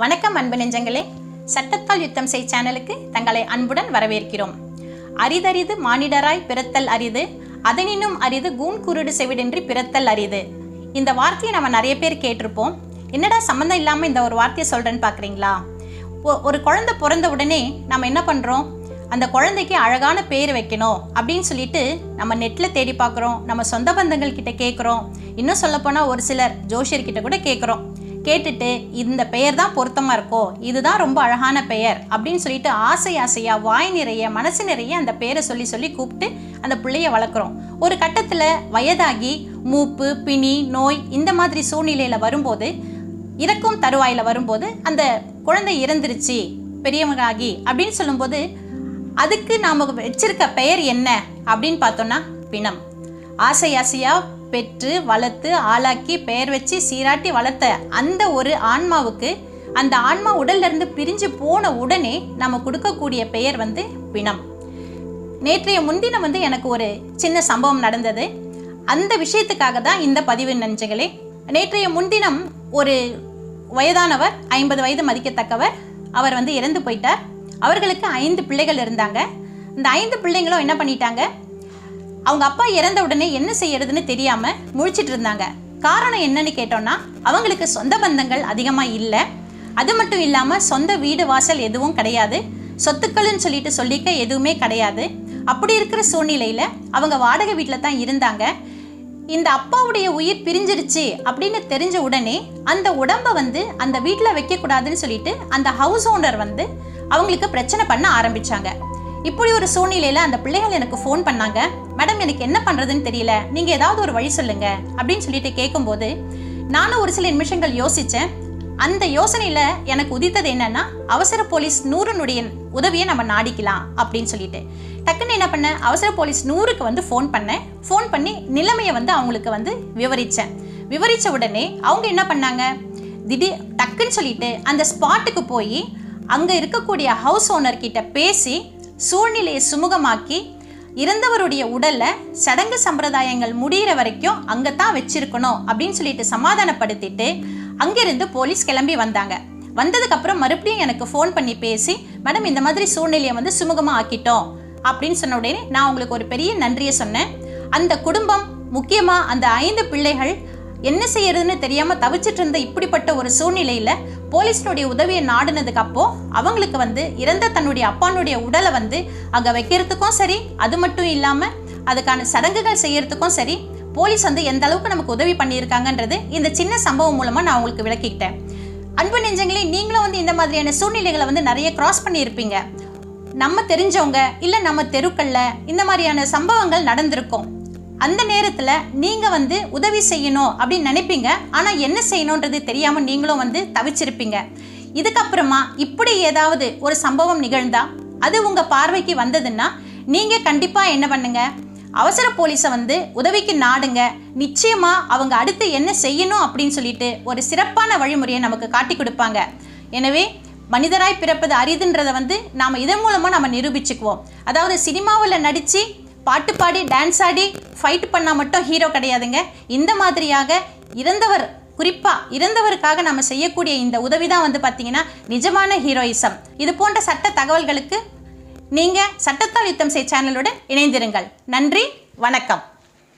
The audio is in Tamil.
வணக்கம் அன்பு நெஞ்சங்களே. சட்டத்தால் யுத்தம் செய் சேனலுக்கு தங்களை அன்புடன் வரவேற்கிறோம். அரிதரிது மானிடராய் பிறத்தல் அரிது அதனினும் அரிது கூன் குருடு செவிடின்றி பிறத்தல் அரிது. இந்த வார்த்தையை நம்ம நிறைய பேர் கேட்டிருப்போம். என்னடா சம்மந்தம் இல்லாமல் இந்த ஒரு வார்த்தையை சொல்கிறேன்னு பார்க்குறீங்களா ஒரு குழந்தை பிறந்த உடனே நம்ம என்ன பண்ணுறோம் அந்த குழந்தைக்கு அழகான பேர் வைக்கணும் அப்படின்னு சொல்லிட்டு நம்ம நெட்டில் தேடி பார்க்குறோம் நம்ம சொந்த பந்தங்கள் கிட்ட கேட்குறோம் இன்னும் சொல்லப்போனால் ஒரு சிலர் ஜோஷியர்கிட்ட கூட கேட்குறோம் கேட்டுட்டு இந்த பெயர் தான் பொருத்தமாக இருக்கோ? இதுதான் ரொம்ப அழகான பெயர். அப்படின்னு சொல்லிட்டு ஆசை ஆசையாக வாய் நிறைய மனசு நிறைய அந்த பேரை சொல்லி சொல்லி கூப்பிட்டு அந்த பிள்ளைய வளர்க்குறோம். ஒரு கட்டத்தில் வயதாகி மூப்பு பிணி நோய் இந்த மாதிரி சூழ்நிலையில் வரும்போது இறக்கும் தருவாயில் வரும்போது அந்த குழந்தை இறந்துருச்சு பெரியவங்களாகி அப்படின்னு சொல்லும்போது அதுக்கு நாம் வச்சிருக்க பெயர் என்ன? அப்படின்னு பார்த்தோன்னா பிணம். ஆசை ஆசையாக பெற்று வளர்த்து ஆளாக்கி பெயர் வச்சு சீராட்டி வளர்த்த அந்த ஒரு ஆன்மாவுக்கு அந்த ஆன்மா உடல்லிருந்து பிரிஞ்சு போன உடனே நம்ம கொடுக்கக்கூடிய பெயர் வந்து பிணம். நேற்றைய முன்தினம் வந்து எனக்கு ஒரு சின்ன சம்பவம் நடந்தது. அந்த விஷயத்துக்காக தான் இந்த பதிவு நெஞ்சங்களே நேற்றைய முன்தினம் ஒரு வயதானவர் ஐம்பது வயது மதிக்கத்தக்கவர் அவர் வந்து இறந்து போயிட்டார். அவர்களுக்கு ஐந்து பிள்ளைகள் இருந்தாங்க. இந்த ஐந்து பிள்ளைங்களும் என்ன பண்ணிட்டாங்க? அவங்க அப்பா இறந்த உடனே என்ன செய்யறதுன்னு தெரியாம முழிச்சிட்டு இருந்தாங்க. காரணம் என்னன்னு கேட்டோம்னா அவங்களுக்கு சொந்த பந்தங்கள் அதிகமாக இல்லை. அது மட்டும் இல்லாமல் சொந்த வீடு வாசல் எதுவும் கிடையாது. சொத்துக்கள்னு சொல்லிட்டு சொல்லிக்க எதுவுமே கிடையாது. அப்படி இருக்கிற சூழ்நிலையில் அவங்க வாடகை வீட்டில் தான் இருந்தாங்க. இந்த அப்பாவுடைய உயிர் பிரிஞ்சிருச்சு அப்படின்னு தெரிஞ்ச உடனே அந்த உடம்பை வந்து அந்த வீட்டில் வைக்கக்கூடாதுன்னு சொல்லிட்டு அந்த ஹவுஸ் ஓனர் வந்து அவங்களுக்கு பிரச்சனை பண்ண ஆரம்பிச்சாங்க. இப்படி ஒரு சூழ்நிலையில அந்த பிள்ளைகள் எனக்கு ஃபோன் பண்ணாங்க. மேடம் எனக்கு என்ன பண்றதுன்னு தெரியல. நீங்க ஏதாவது ஒரு வழி சொல்லுங்க. அப்படின்னு சொல்லிட்டு கேட்கும்போது நானும் ஒரு சில நிமிஷங்கள் யோசிச்சேன். அந்த யோசனையில எனக்கு உதித்தது என்னன்னா அவசர போலீஸ் நூறுனுடைய உதவியை நம்ம நாடிக்கலாம். அப்படின்னு சொல்லிட்டு. டக்குன்னு என்ன பண்ணேன்? அவசர போலீஸ் நூறுக்கு வந்து ஃபோன் பண்ணேன். ஃபோன் பண்ணி நிலைமையை வந்து அவங்களுக்கு வந்து விவரித்தேன் விவரித்த உடனே அவங்க என்ன பண்ணாங்க? திடீர் டக்குன்னு சொல்லிட்டு அந்த ஸ்பாட்டுக்கு போய் அங்கே இருக்கக்கூடிய ஹவுஸ் ஓனர் கிட்ட பேசி சூழ்நிலையை சுமூகமாக்கி இறந்தவருடைய உடலை சடங்கு சம்பிரதாயங்கள் முடியிற வரைக்கும் அங்கே தான் வச்சிருக்கணும் அப்படின்னு சொல்லிட்டு சமாதானப்படுத்திட்டு அங்கிருந்து போலீஸ் கிளம்பி வந்தாங்க. வந்ததுக்கப்புறம் மறுபடியும் எனக்கு ஃபோன் பண்ணி பேசி மேடம் இந்த மாதிரி சூழ்நிலையை வந்து சுமூகமாக ஆக்கிட்டோம். அப்படின்னு சொன்ன உடனே நான் உங்களுக்கு ஒரு பெரிய நன்றியை சொன்னேன். அந்த குடும்பம் முக்கியமாக அந்த ஐந்து பிள்ளைகள் என்ன செய்யறதுன்னு தெரியாம தவிச்சிட்டு இருந்த இப்படிப்பட்ட ஒரு சூழ்நிலையில போலீஸினுடைய உதவியை நாடினதுக்கு அப்போ அவங்களுக்கு வந்து இறந்த தன்னுடைய அப்பானுடைய உடலை வந்து அங்க வைக்கிறதுக்கும் சரி அது மட்டும் இல்லாம அதுக்கான சடங்குகள் செய்யறதுக்கும் சரி போலீஸ் வந்து எந்த அளவுக்கு நமக்கு உதவி பண்ணியிருக்காங்கன்றது இந்த சின்ன சம்பவம் மூலமா நான் உங்களுக்கு விளக்கிக்கிட்டேன். அன்பு நெஞ்சங்களே நீங்களும் வந்து இந்த மாதிரியான சூழ்நிலைகளை வந்து நிறைய கிராஸ் பண்ணியிருப்பீங்க. நம்ம தெரிஞ்சவங்க இல்லை நம்ம தெருக்கள்ல இந்த மாதிரியான சம்பவங்கள் நடந்திருக்கும். அந்த நேரத்தில் நீங்கள் வந்து உதவி செய்யணும் அப்படின்னு நினைப்பீங்க. ஆனால் என்ன செய்யணுன்றது தெரியாமல் நீங்களும் வந்து தவிச்சிருப்பீங்க. இதுக்கப்புறமா இப்படி ஏதாவது ஒரு சம்பவம் நிகழ்ந்தா அது உங்கள் பார்வைக்கு வந்ததுன்னா நீங்கள் கண்டிப்பாக என்ன பண்ணுங்க? அவசர போலீஸை வந்து உதவிக்கு நாடுங்க. நிச்சயமாக அவங்க அடுத்து என்ன செய்யணும் அப்படின்னு சொல்லிட்டு ஒரு சிறப்பான வழிமுறையை நமக்கு காட்டி கொடுப்பாங்க. எனவே மனிதராய் பிறப்பது அரிதுன்றதை வந்து நாம் இதன் மூலமாக நம்ம நிரூபிச்சுக்குவோம். அதாவது சினிமாவில் நடித்து பாட்டு பாடி டான்ஸ் ஆடி ஃபைட் பண்ணால் மட்டும் ஹீரோ கிடையாதுங்க. இந்த மாதிரியாக இறந்தவர் குறிப்பாக இறந்தவருக்காக நம்ம செய்யக்கூடிய இந்த உதவி தான் வந்து பார்த்தீங்கன்னா நிஜமான ஹீரோயிசம் இது போன்ற சட்ட தகவல்களுக்கு நீங்கள் சட்டத்தால் யுத்தம் செய் சேனலுடன் இணைந்திருங்கள். நன்றி வணக்கம்.